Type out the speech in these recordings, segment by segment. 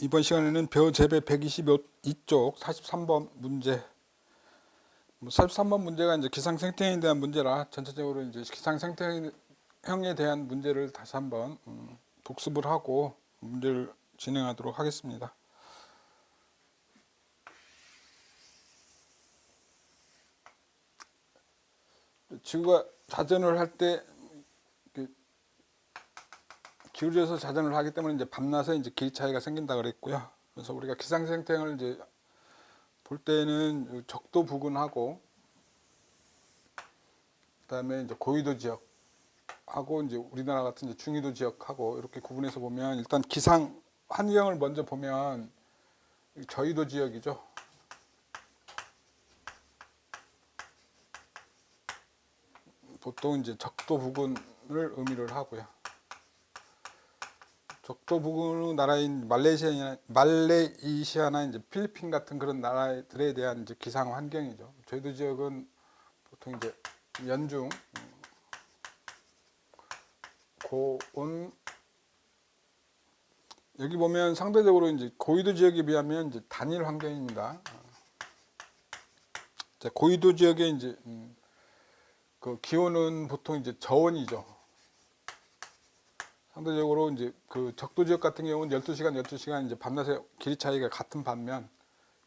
이번 시간에는 벼 재배 122쪽 43번 문제. 뭐 43번 문제가 이제 기상생태형에 대한 문제라 전체적으로 이제 기상생태형에 대한 문제를 다시 한번 음, 독습을 하고 문제를 진행하도록 하겠습니다. 지구가 자전을 할때 기울여서 자전을 하기 때문에 이제 밤낮에 이제 길이 차이가 생긴다 그랬고요. 그래서 우리가 기상생태형을 이제 볼 때는 적도 부근하고 그다음에 이제 고위도 지역 하고 이제 우리나라 같은 이제 중위도 지역하고 이렇게 구분해서 보면 일단 기상 환경을 먼저 보면 저위도 지역이죠. 보통 이제 적도 부근을 의미를 하고요. 적도 부근 나라인 말레이시아나 말레이시아나 이제 필리핀 같은 그런 나라들에 대한 이제 기상 환경이죠. 저희도 지역은 보통 이제 연중 음, 고온 여기 보면 상대적으로 이제 고위도 지역에 비하면 이제 단일 환경입니다. 자, 고위도 지역에 이제 음, 그 기온은 보통 이제 저온이죠. 상대적으로 이제 그 적도 지역 같은 경우는 12시간, 12시간 이제 밤낮의 길이 차이가 같은 반면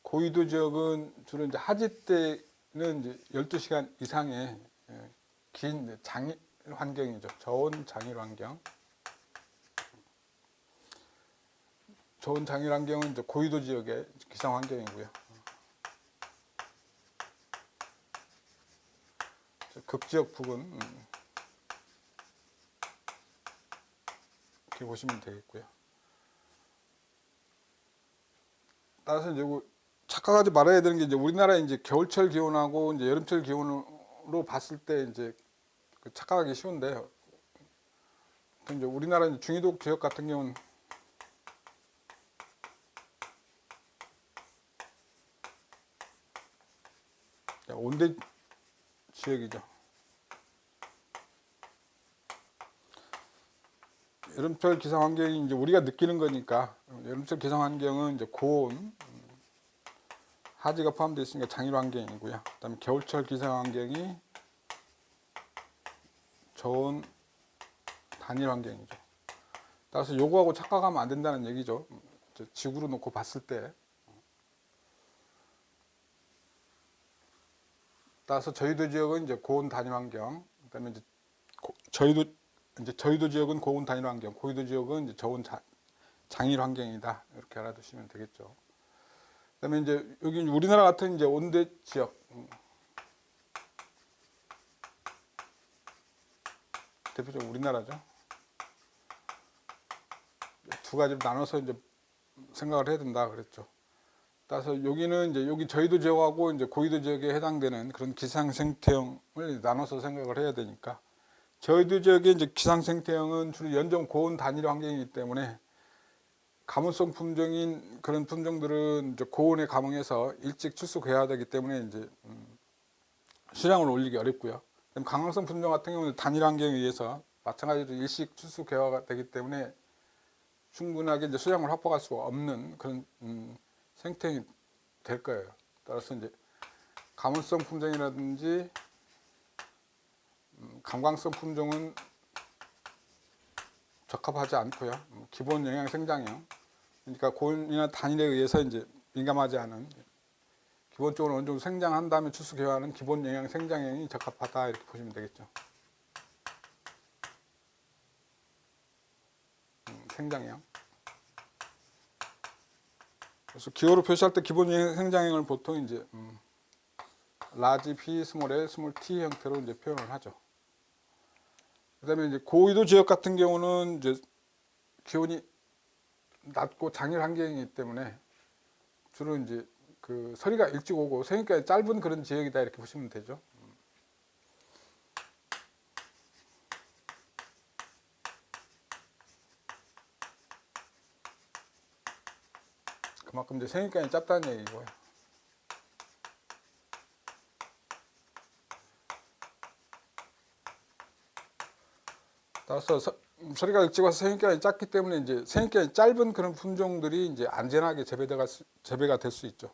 고위도 지역은 주로 이제 하지 때는 이제 12시간 이상의 예, 긴 장일 환경이죠. 저온 장일 환경. 저온 장일 환경은 이제 고위도 지역의 기상 환경이고요. 극지역 부근 이렇게 보시면 되겠고요. 따라서 이제 그 착각하지 말아야 되는 게 이제 우리나라 이제 겨울철 기온하고 이제 여름철 기온으로 봤을 때 이제 그 착각하기 쉬운데요. 이제 우리나라 이제 중위도 지역 같은 경우는 온대 지역이죠. 여름철 기상 환경이 이제 우리가 느끼는 거니까 여름철 기상 환경은 이제 고온 음, 하지가 포함되어 있으니까 장일 환경이고요. 그다음에 겨울철 기상 환경이 저온 단일 환경이죠. 따라서 요거하고 착각하면 안 된다는 얘기죠. 지구로 놓고 봤을 때. 따라서 저희도 지역은 이제 고온 단일 환경, 그다음에 이제 고- 저희도 이제 저희도 지역은 고온 단일 환경, 고위도 지역은 이제 저온 자, 장일 환경이다 이렇게 알아두시면 되겠죠. 그다음에 이제 여기 우리나라 같은 이제 온대 지역, 음. 대표적으로 우리나라죠. 두 가지로 나눠서 이제 생각을 해야 된다 그랬죠. 따라서 여기는 이제 여기 저희도 지역하고 이제 고위도 지역에 해당되는 그런 기상 생태형을 나눠서 생각을 해야 되니까 저희도 지역의 이제 기상 생태형은 주로 연정 고온 단일 환경이기 때문에 가물성 품종인 그런 품종들은 이제 고온에 감응해서 일찍 출수해야 되기 때문에 이제 음, 수량을 올리기 어렵고요. 강황성 품종 같은 경우는 단일 환경에 의해서 마찬가지로 일식 출수 개화가 되기 때문에 충분하게 이제 수량을 확보할 수가 없는 그런 음, 생태형이 될 거예요. 따라서 이제 가물성 품종이라든지 음, 감광성 품종은 적합하지 않고요. 음, 기본 영양 생장형 그러니까 고온이나 단일에 의해서 이제 민감하지 않은 기본적으로 어느 정도 생장한 다음에 추수 개화하는 기본 영양 생장형이 적합하다 이렇게 보시면 되겠죠. 음, 생장형. 그래서 기호로 표시할 때 기본 영양 생장형을 보통 이제 음, 라지 P, 스몰 L, 스몰 T 형태로 이제 표현을 하죠. 그다음에 이제 고위도 지역 같은 경우는 이제 기온이 낮고 장일 환경이기 때문에 주로 이제 그 서리가 일찍 오고 생일까지 짧은 그런 지역이다 이렇게 보시면 되죠. 그만큼 이제 생일까지 짧다는 얘기고요. 따라서 서- 음, 소리가 일찍 와서 생육기간이 짧기 때문에 이제 생육기간이 짧은 그런 품종들이 이제 안전하게 재배가 재배가 될 수 있죠.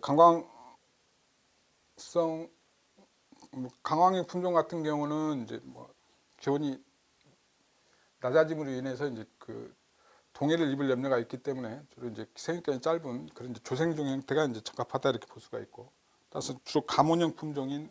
강광성 뭐 강황의 품종 같은 경우는 이제 뭐 기온이 낮아짐으로 인해서 이제 그 동해를 입을 염려가 있기 때문에 주로 이제 생육기간이 짧은 그런 이제 조생종 형태가 이제 적합하다 이렇게 볼 수가 있고 따라서 주로 가문형 품종인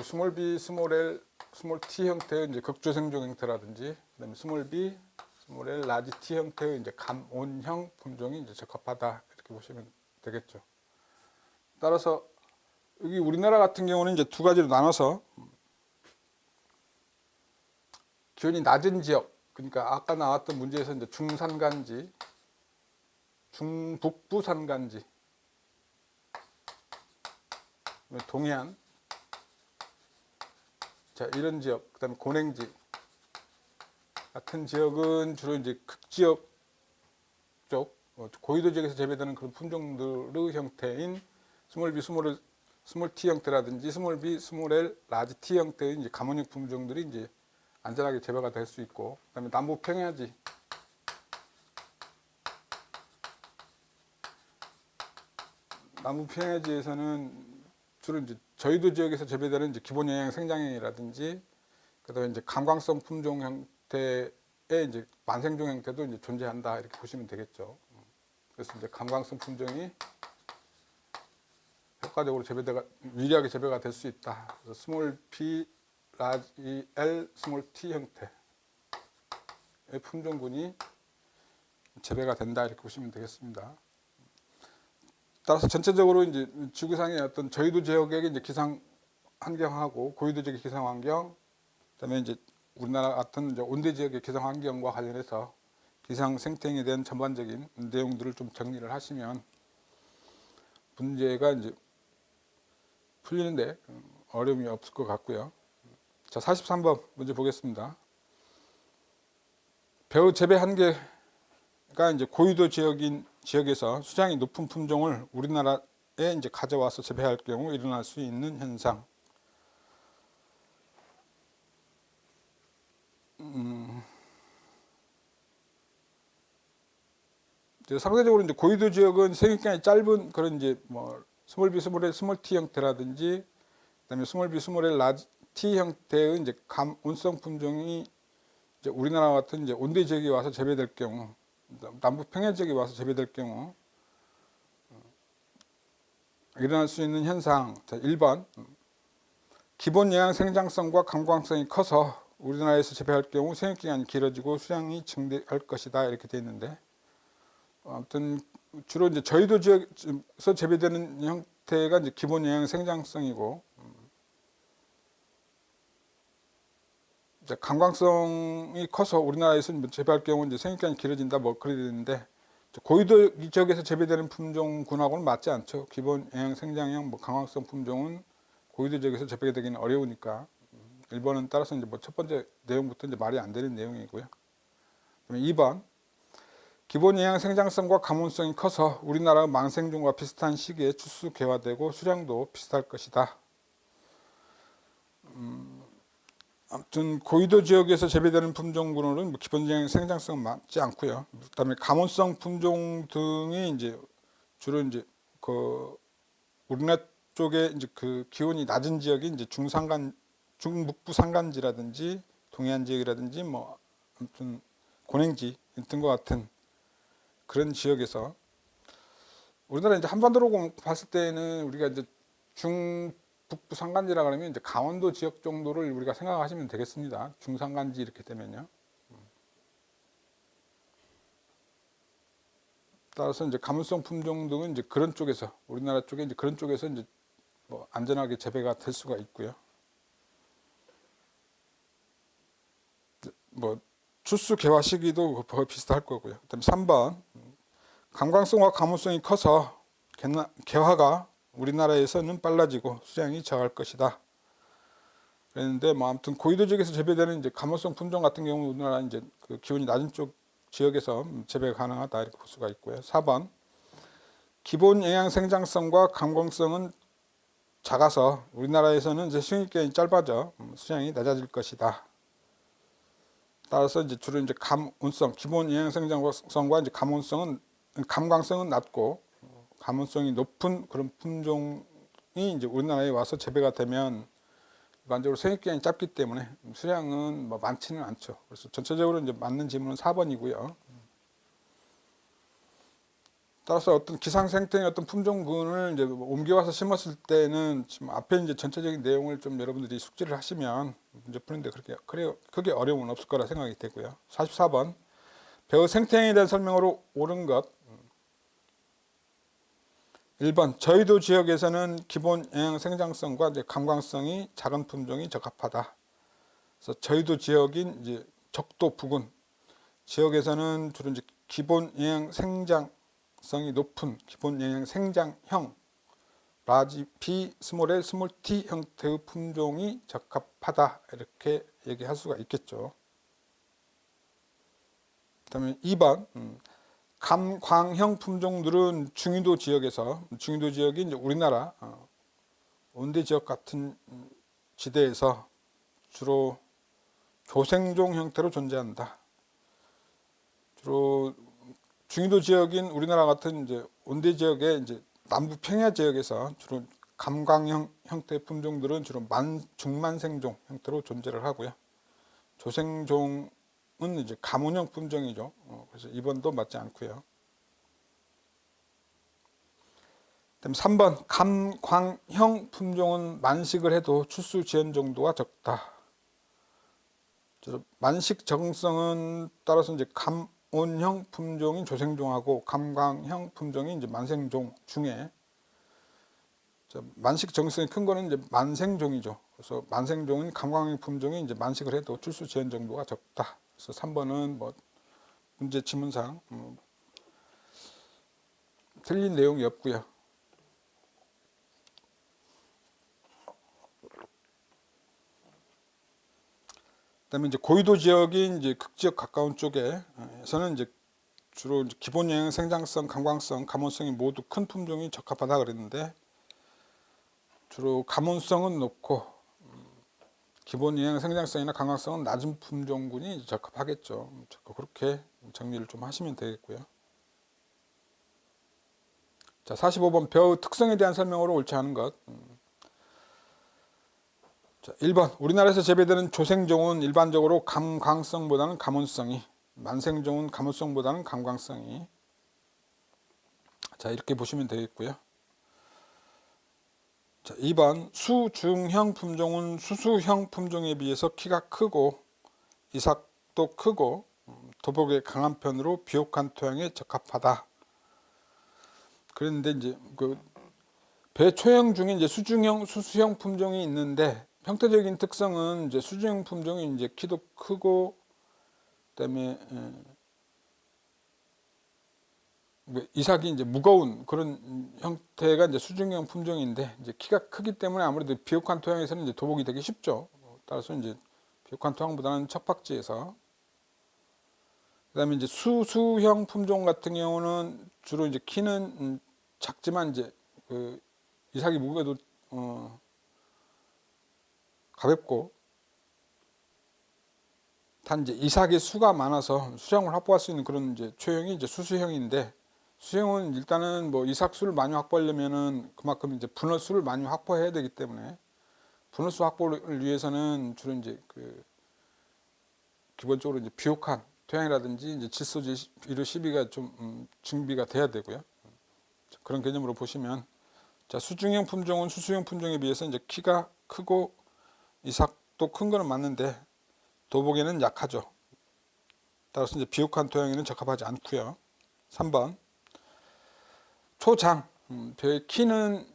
스몰 B, 스몰 L, 스몰 T 형태의 이제 극조생종 형태라든지 그다음에 스몰 B, 스몰 L, 라지 T 형태의 이제 감온형 품종이 이제 적합하다 이렇게 보시면 되겠죠. 따라서 여기 우리나라 같은 경우는 이제 두 가지로 나눠서 기온이 낮은 지역 그러니까 아까 나왔던 문제에서 이제 중산간지, 중북부 산간지, 동해안 자 이런 지역 그 다음에 고냉지 같은 지역은 주로 이제 극지역 쪽 어, 고위도 지역에서 재배되는 그런 품종들의 형태인 스몰 B, 스몰 스몰 T 형태라든지 스몰 B, 스몰 L, 라지 T 형태의 이제 가문육 품종들이 이제 안전하게 재배가 될 수 있고 그 다음에 남부 평야지. 남부 평야지에서는 주로 이제 저희도 지역에서 재배되는 이제 기본 영양 생장형이라든지 그다음에 이제 감광성 품종 형태의 이제 만생종 형태도 이제 존재한다 이렇게 보시면 되겠죠. 그래서 이제 감광성 품종이 효과적으로 재배가 유리하게 재배가 될 수 있다. 그래서 스몰 P, 라지 L, 스몰 T 형태의 품종군이 재배가 된다 이렇게 보시면 되겠습니다. 따라서 전체적으로 이제 지구상의 어떤 저희도 지역의 이제 기상 환경하고 고위도 지역의 기상 환경, 그다음에 이제 우리나라 같은 이제 온대 지역의 기상 환경과 관련해서 기상 생태에 대한 전반적인 내용들을 좀 정리를 하시면 문제가 이제 풀리는데 어려움이 없을 것 같고요. 자, 43번 문제 보겠습니다. 배우 재배 한계가 이제 고위도 지역인 지역에서 수량이 높은 품종을 우리나라에 이제 가져와서 재배할 경우 일어날 수 있는 현상. 음, 상대적으로 이제 고위도 지역은 생육기간이 짧은 그런 이제 뭐 스몰 B, 스몰 L, 스몰 T 형태라든지 그다음에 스몰 B, 스몰 L, 라지 T 형태의 이제 감 온성 품종이 이제 우리나라 같은 이제 온대 지역에 와서 재배될 경우 남부 평야 지역에 와서 재배될 경우 어, 일어날 수 있는 현상 자, 1번 기본 영양 생장성과 감광성이 커서 우리나라에서 재배할 경우 생육 기간이 길어지고 수량이 증대할 것이다 이렇게 되어 있는데 어, 아무튼 주로 이제 저희도 지역에서 재배되는 형태가 이제 기본 영양 생장성이고 이제 강광성이 커서 우리나라에서 재배할 경우 이제 생육기간이 길어진다 뭐 그래 되는데 고위도 지역에서 재배되는 품종군하고는 맞지 않죠. 기본 영양 생장형 뭐 강광성 품종은 고위도 지역에서 재배되기는 어려우니까 1번은 따라서 이제 뭐 첫 번째 내용부터 이제 말이 안 되는 내용이고요. 2번 기본 영양 생장성과 가문성이 커서 우리나라 망생종과 비슷한 시기에 추수 개화되고 수량도 비슷할 것이다. 음, 아무튼 고위도 지역에서 재배되는 품종군으로는 뭐 기본적인 생장성 맞지 않고요. 그다음에 가문성 품종 등이 이제 주로 이제 그 우리나라 쪽에 이제 그 기온이 낮은 지역이 이제 중산간 중북부 산간지라든지 동해안 지역이라든지 뭐 아무튼 고냉지 등과 같은 그런 지역에서 우리나라 이제 한반도로 봤을 때는 우리가 이제 중 북부 산간지라 그러면 이제 강원도 지역 정도를 우리가 생각하시면 되겠습니다. 중산간지 이렇게 되면요. 따라서 이제 가문성 품종 등은 이제 그런 쪽에서 우리나라 쪽에 이제 그런 쪽에서 이제 뭐 안전하게 재배가 될 수가 있고요. 뭐 추수 개화 시기도 거의 비슷할 거고요. 그다음에 3번 관광성과 가문성이 커서 개화가 우리나라에서는 빨라지고 수량이 적을 것이다. 그랬는데 뭐 아무튼 고위도 지역에서 재배되는 이제 가물성 품종 같은 경우 우리나라 이제 그 기온이 낮은 쪽 지역에서 재배 가능하다 이렇게 볼 수가 있고요. 4번 기본 영양 생장성과 감광성은 작아서 우리나라에서는 이제 수익 기간이 짧아져 음, 수량이 낮아질 것이다. 따라서 이제 주로 이제 감온성, 기본 영양 생장성과 이제 감온성은 감광성은 낮고 어, 감온성이 높은 그런 품종이 이제 우리나라에 와서 재배가 되면 일반적으로 생육 기간이 짧기 때문에 수량은 뭐 많지는 않죠. 그래서 전체적으로 이제 맞는 질문은 4번이고요. 따라서 어떤 기상 생태의 어떤 품종군을 이제 옮겨와서 심었을 때는 지금 앞에 이제 전체적인 내용을 좀 여러분들이 숙지를 하시면 문제 푸는데 그렇게 그래 크게 어려움은 없을 거라 생각이 되고요. 44번 배우 생태형에 대한 설명으로 옳은 것 1번 저희도 지역에서는 기본 영양 생장성과 감광성이 작은 품종이 적합하다. 그래서 저희도 지역인 이제 적도 부근 지역에서는 주로 이제 기본 영양 생장성이 높은 기본 영양 생장형 라지 B 스몰 L 스몰 T 형태의 품종이 적합하다 이렇게 얘기할 수가 있겠죠. 그다음에 2번 음, 감광형 품종들은 중위도 지역에서 중위도 지역이 이제 우리나라 어, 온대 지역 같은 지대에서 주로 조생종 형태로 존재한다. 주로 중위도 지역인 우리나라 같은 이제 온대 지역의 이제 남부 평야 지역에서 주로 감광형 형태 품종들은 주로 만 중만생종 형태로 존재를 하고요. 조생종 은 이제 가문형 품종이죠. 어, 그래서 2번도 맞지 않고요. 그다음 3번 감광형 품종은 만식을 해도 출수 지연 정도가 적다. 만식 적응성은 따라서 이제 감온형 품종인 조생종하고 감광형 품종인 이제 만생종 중에 만식 적응성이 큰 거는 이제 만생종이죠. 그래서 만생종인 감광형 품종이 이제 만식을 해도 출수 지연 정도가 적다. 그래서 3번은 뭐 문제 지문상 음, 틀린 내용이 없고요. 그다음에 이제 고위도 지역인 이제 극지역 가까운 쪽에서는 이제 주로 이제 기본 영양 생장성, 감광성, 감온성이 모두 큰 품종이 적합하다 그랬는데 주로 감온성은 높고 기본 영양 생장성이나 강화성은 낮은 품종군이 적합하겠죠. 그렇게 정리를 좀 하시면 되겠고요. 자, 45번 벼의 특성에 대한 설명으로 옳지 않은 것. 음. 자, 1번 우리나라에서 재배되는 조생종은 일반적으로 감광성보다는 감온성이 만생종은 감온성보다는 감광성이 자 이렇게 보시면 되겠고요. 자, 2번 수중형 품종은 수수형 품종에 비해서 키가 크고 이삭도 크고 음, 도복에 강한 편으로 비옥한 토양에 적합하다. 그런데 이제 그 배초형 중에 이제 수중형, 수수형 품종이 있는데 형태적인 특성은 이제 수중형 품종이 이제 키도 크고 그다음에 에, 뭐 이삭이 이제 무거운 그런 형태가 이제 수중형 품종인데 이제 키가 크기 때문에 아무래도 비옥한 토양에서는 이제 도복이 되기 쉽죠. 따라서 이제 비옥한 토양보다는 척박지에서 그다음에 이제 수수형 품종 같은 경우는 주로 이제 키는 음, 작지만 이제 그 이삭이 무게도 어 가볍고 단 이제 이삭의 수가 많아서 수량을 확보할 수 있는 그런 이제 초형이 이제 수수형인데 수형은 일단은 뭐 이삭 수를 많이 확보하려면은 그만큼 이제 분허수를 많이 확보해야 되기 때문에 분허수 확보를 위해서는 주로 이제 그 기본적으로 이제 비옥한 토양이라든지 이제 질소지 1호 12가 좀 음, 준비가 돼야 되고요. 그런 개념으로 보시면 자 수중형 품종은 수수형 품종에 비해서 이제 키가 크고 이삭도 큰 거는 맞는데 도복에는 약하죠. 따라서 이제 비옥한 토양에는 적합하지 않고요. 3번 초장 음, 벼의 키는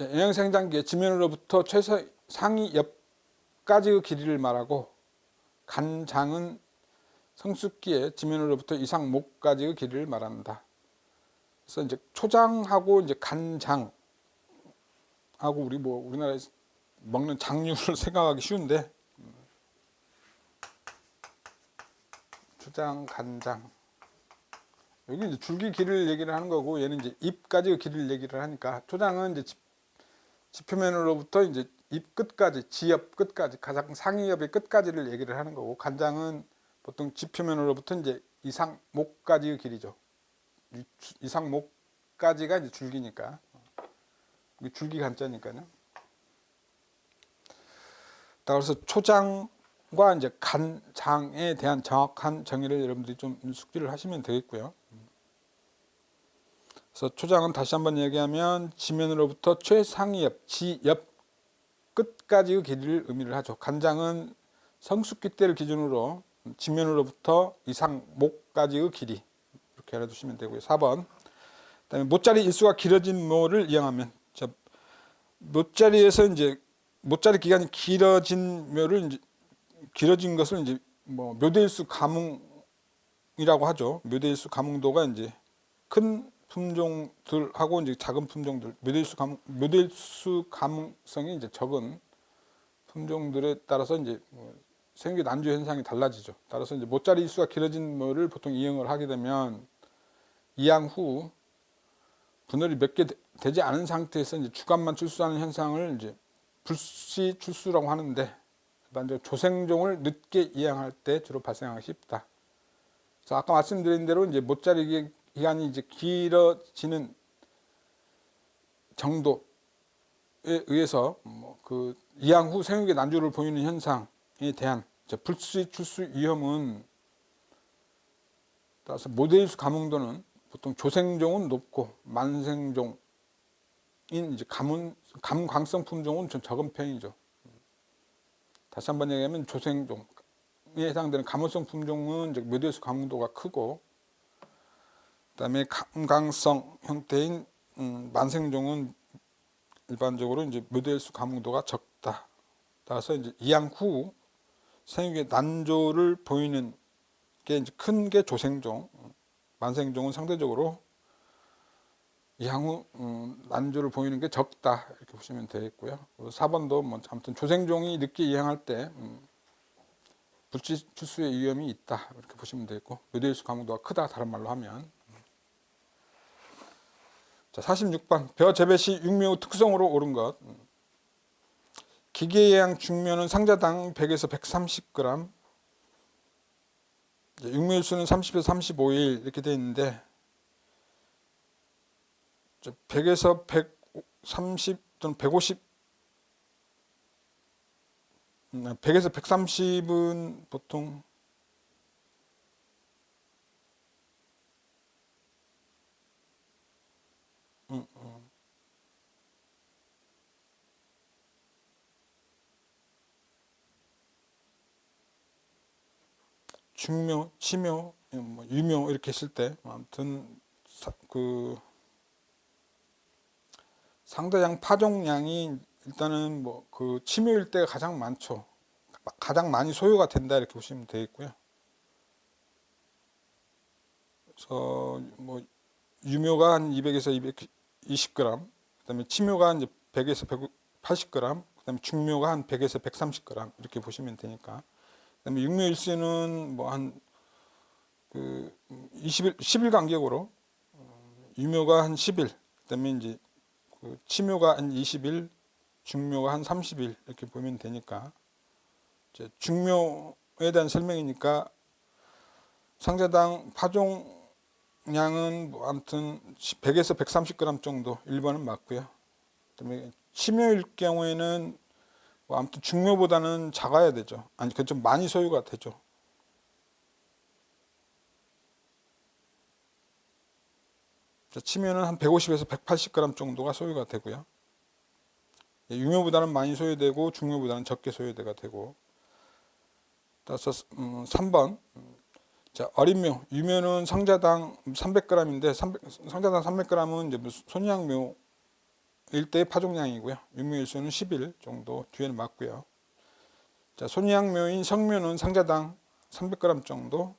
영양생장기의 지면으로부터 최소 상위 옆까지의 길이를 말하고 간장은 성숙기의 지면으로부터 이상 목까지의 길이를 말한다. 그래서 이제 초장하고 이제 간장하고 우리 뭐 우리나라에서 먹는 장류를 생각하기 쉬운데 음, 초장, 간장 여기 이제 줄기 길이를 얘기를 하는 거고 얘는 이제 잎까지 길이를 얘기를 하니까 초장은 이제 지- 지표면으로부터 이제 잎 끝까지 지엽 끝까지 가장 상위엽의 끝까지를 얘기를 하는 거고 간장은 보통 지표면으로부터 이제 이상 목까지의 길이죠. 이 주- 이상목까지가 이제 줄기니까 줄기 간자니까요. 그래서 초장과 이제 간장에 대한 정확한 정의를 여러분들이 좀 숙지를 하시면 되겠고요. 그래서 초장은 다시 한번 얘기하면 지면으로부터 최상위엽, 지엽 끝까지의 길이를 의미를 하죠. 간장은 성숙기 때를 기준으로 지면으로부터 이상 목까지의 길이 이렇게 알아두시면 되고요. 4번 그다음에 모짜리 일수가 길어진 모를 이용하면 자, 모짜리에서 이제 모짜리 기간이 길어진 묘를 이제 길어진 것을 이제 뭐 묘대일수 가뭉이라고 하죠. 묘대일수 가뭉도가 이제 큰 품종들하고 이제 작은 품종들 묘대일수 가뭉 묘대일수 가뭉성이 이제 적은 품종들에 따라서 이제 뭐 생기 난주 현상이 달라지죠. 따라서 이제 모짜리 일수가 길어진 묘를 보통 이용을 하게 되면 이양 후 분열이 몇 개 되지 않은 상태에서 이제 주간만 출수하는 현상을 이제 불시 출수라고 하는데 일반적으로 조생종을 늦게 이양할 때 주로 발생하기 쉽다. 그래서 아까 말씀드린 대로 이제 못자리 기간이 이제 길어지는 정도에 의해서 뭐 그 이양 후 생육의 난주를 보이는 현상에 대한 불시 출수 위험은 따라서 모데일수 가뭉도는 보통 조생종은 높고 만생종인 이제 가문 감광성 품종은 좀 적은 편이죠. 다시 한번 얘기하면 조생종에 해당되는 가물성 품종은 묘대수 가뭉도가 크고 그다음에 감광성 형태인 음, 만생종은 일반적으로 이제 묘대수 가뭉도가 적다. 따라서 이제 이양 후 생육의 난조를 보이는 게 이제 큰 게 조생종, 만생종은 상대적으로 향후 음, 난조를 보이는 게 적다 이렇게 보시면 되겠고요. 4번도 뭐 아무튼 조생종이 늦게 이행할 때 음, 불치 출수의 위험이 있다 이렇게 보시면 되겠고 묘대일수 가뭉도가 크다 다른 말로 하면 자 46번 벼 재배 시 육묘 특성으로 옳은 것 음. 기계예양 중묘는 상자당 100에서 130g 육묘일수는 30에서 35일 이렇게 되어 있는데 100에서 130 또는 150 100에서 130은 보통 중묘, 치묘, 뭐 유묘 이렇게 했을 때 아무튼 사- 그 상대양 파종량이 일단은 뭐 그 치묘일 때가 가장 많죠. 가장 많이 소요가 된다 이렇게 보시면 되겠고요. 그래서 뭐 유묘가 한 200에서 220g, 그다음에 치묘가 이제 100에서 180g, 그다음에 중묘가 한 100에서 130g 이렇게 보시면 되니까. 그다음에 육묘일수는 뭐 한 그 20일 10일 간격으로 어, 유묘가 한 10일, 그다음에 이제 그 치묘가 한 20일, 중묘가 한 30일 이렇게 보면 되니까 이제 중묘에 대한 설명이니까 상자당 파종량은 뭐 아무튼 100에서 130g 정도 1번은 맞고요. 그다음에 치묘일 경우에는 뭐 아무튼 중묘보다는 작아야 되죠. 아니 그 좀 많이 소유가 되죠. 자, 치면은 한 150에서 180g 정도가 소유가 되고요. 예, 유묘보다는 많이 소유되고 중묘보다는 적게 소유가 되고. 따라서 음, 3번 자 어린묘 유묘는 상자당 300g인데 300, 상자당 300g은 이제 손양묘 일대의 파종량이고요. 육묘일수는 10일 정도 뒤에는 맞고요. 자 손양묘인 성묘는 상자당 300g 정도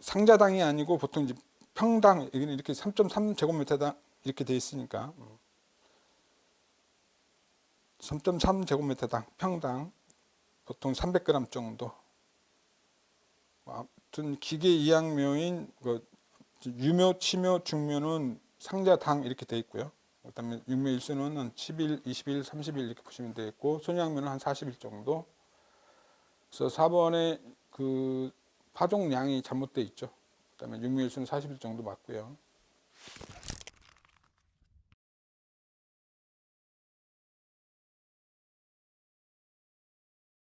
상자당이 아니고 보통 이제 평당 여기는 이렇게 3.3 제곱미터당 이렇게 돼 있으니까 3.3 제곱미터당 평당 보통 300g 정도 같은 기계 이양묘인 그 유묘, 치묘, 중묘는 상자 당 이렇게 돼 있고요. 그다음에 육묘 일수는 한 10일, 20일, 30일 이렇게 보시면 되겠고 손양묘는 한 40일 정도. 그래서 4번에 그 파종량이 잘못돼 있죠. 그다음에 육묘 일수는 40일 정도 맞고요.